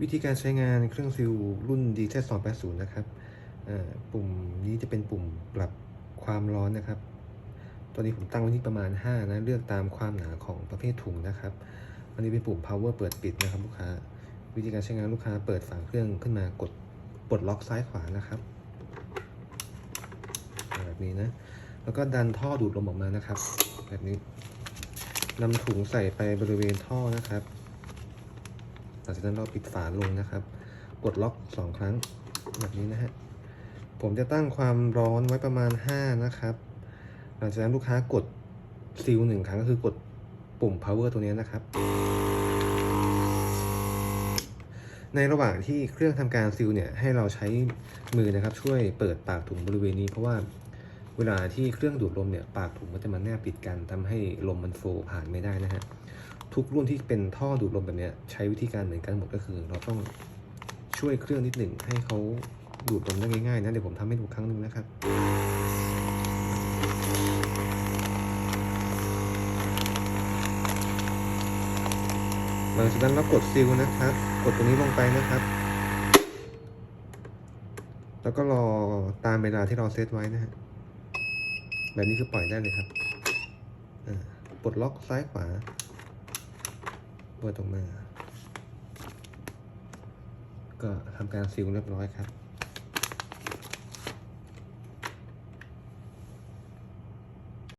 วิธีการใช้งานเครื่องซิลรุ่น d z 2 8 0นะครับปุ่มนี้จะเป็นปุ่มปรับความร้อนนะครับ ตอนนี้ผมตั้งไว้ที่ประมาณ 5 นะ เลือกตามความหนาของประเภทถุงนะครับ อันนี้เป็นปุ่ม power เปิดปิดนะครับลูกค้า วิธีการใช้งานลูกค้าเปิดฝาเครื่องขึ้นมากดปลดล็อกซ้ายขวานะครับ แบบนี้นะ แล้วก็ดันท่อดูดลมออกมานะครับ แบบนี้นำถุงใส่ไปบริเวณท่อนะครับ หลังจากนั้นเราปิดฝาลงนะครับ กดล็อกสองครั้งแบบนี้นะฮะ ผมจะตั้งความร้อนไว้ประมาณ 5 นะครับ หลังจากนั้นลูกค้ากดซิลหนึ่งครั้งก็คือกดปุ่ม power ตัวนี้นะครับ ในระหว่างที่เครื่องทำการซิลเนี่ยให้เราใช้มือนะครับ ช่วยเปิดปากถุงบริเวณนี้เพราะว่า เวลาที่เครื่องดูดลมเนี่ยปากถุงมันจะมาแนบปิดกันทำให้ลมมันโฟล์ผ่านไม่ได้นะฮะทุกรุ่นที่เป็นท่อดูดลมแบบเนี้ยใช้วิธีการเหมือนกันหมดก็คือ เราต้องช่วยเครื่องนิดหนึ่งให้เขาดูดลมได้ง่ายๆนะเดี๋ยวผมทำให้ดูครั้งหนึ่งนะครับหลังจากนั้นเรากดซิลนะครับ กดตรงนี้ลงไปนะครับ แล้วก็รอตามเวลาที่เราเซตไว้นะฮะ แบบนี้คือปล่อยได้เลยครับอ่าปลดล็อกซ้ายขวาเปิดออกมา ก็ทำการซิลเรียบร้อยครับ